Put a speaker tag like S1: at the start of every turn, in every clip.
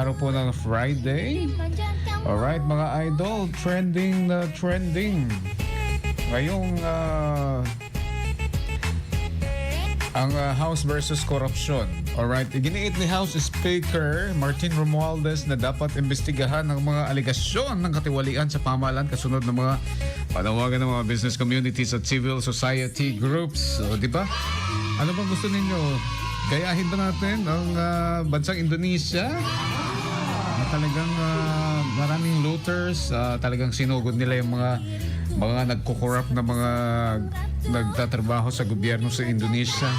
S1: araw po ng Friday. Alright mga idol, trending na trending. Ngayong ah, ang ah, House versus Corruption. Alright, iginiit ni House Speaker Martin Romualdez na dapat imbestigahan ng mga aligasyon ng katiwalian sa pamahalaan kasunod ng mga panawagan ng mga business communities at civil society groups. So, di ba? Ano bang gusto ninyo? Gayahin ba natin ang ah, bansang Indonesia? Talagang ah, maraming looters, ah, talagang sinugod nila yung mga mga nagko-corrupt na mga nagtatrabaho sa gobyerno sa Indonesia.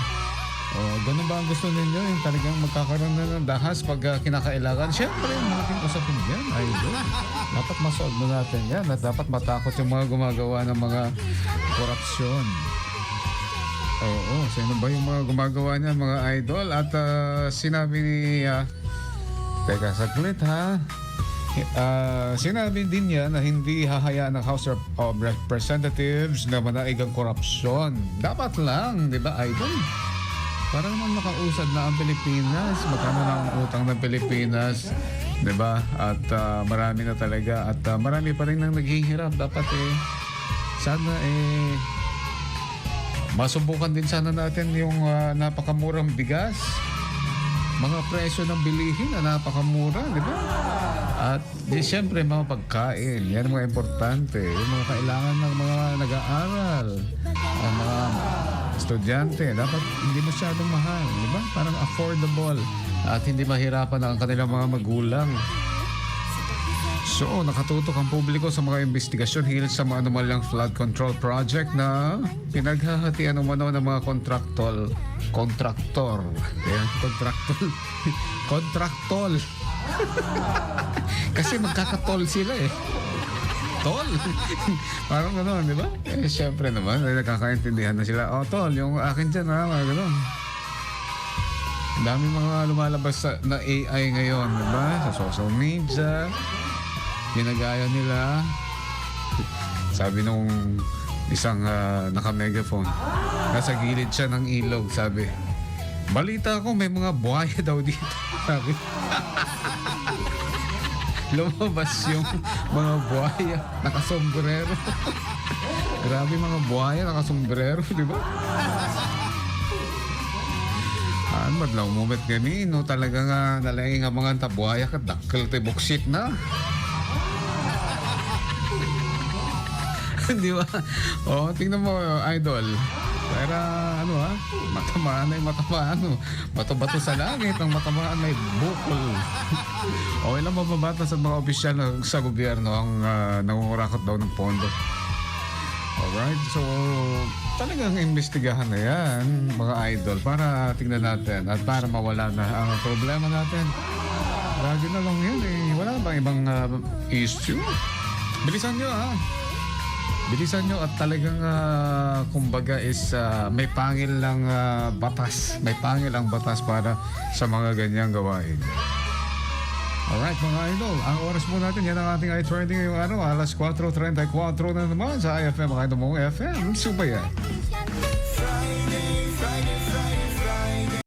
S1: O, ganun ba ang gusto ninyo? Yung talagang magkakaroon na ng dahas pag ah, kinakailangan? Siyempre, malaking usapin yan, idol. Dapat masolve na natin yan at dapat matakot yung mga gumagawa ng mga korupsyon. Oo, sino ba yung mga gumagawa niya, mga idol? At ah, sinabi ni... ah, Teka, saglit ha. Ah, sinabi din niya na hindi hahayaan ng House of Representatives na manaig ang korupsyon. Dapat lang, di ba, idol? Para naman makausad na ang Pilipinas. Magkano na ang utang ng Pilipinas. Di ba? At ah, marami na talaga. At ah, marami pa rin nang naghihirap. Dapat eh, sana eh, masubukan din sana natin yung ah, napakamurang bigas mga presyo ng bilihin na napakamura, di ba? At di siyempre mga pagkain, yan mga importante. Yung mga kailangan ng mga nag-aaral, ang mga estudyante, dapat hindi masyadong mahal, di ba? Parang affordable at hindi mahirapan ang kanilang mga magulang. So, nakatutok ang publiko sa mga investigasyon hinggil sa mga anomalyang flood control project na pinaghahatian ng mano ng mga kontraktor. Kontraktor. Ayan, kontraktor. Kontraktol. Kasi magkakatol sila eh. Tol. Parang gano'n, di ba? Eh, syempre naman, eh, nakakaintindihan na sila. Oh, tol, yung akin dyan, ha, mga gano'n. Dami mga lumalabas sa, na AI ngayon, di ba? Sa social media, ginagaya nila. Sabi nung isang ah, naka-megaphone, nasa gilid siya ng ilog, sabi, balita ko may mga buhaya daw dito. Sabi, lumabas yung mga buhaya, nakasombrero. Grabe mga buhaya, nakasombrero, di ba? Ba lang moment gani no talaga nga nalaing nga mga tabuaya ka dakkel te boksit na. Di ba? Oh, tingnan mo idol. Pero ano ha? Matamaan ay matamaan. No? Bato-bato sa langit. Ang matamaan ay bukol. o ilang mababata sa mga opisyal na- sa gobyerno ang uh, nangungurakot daw ng pondo. Alright, so talagang imbestigahan na yan, mga idol, para tingnan natin at para mawala na ang problema natin. Lagi na lang yun eh. Wala bang ibang ah, issue? Bilisan nyo ha. Bilisan nyo at talagang ah, kumbaga is ah, may pangil lang ah, batas. May pangil ang batas para sa mga ganyang gawain. Alright mga idol, ang oras po natin, yan ang ating i-trending ngayong araw, alas 4.34 na naman sa IFM, mga idol mong FM, Subayan.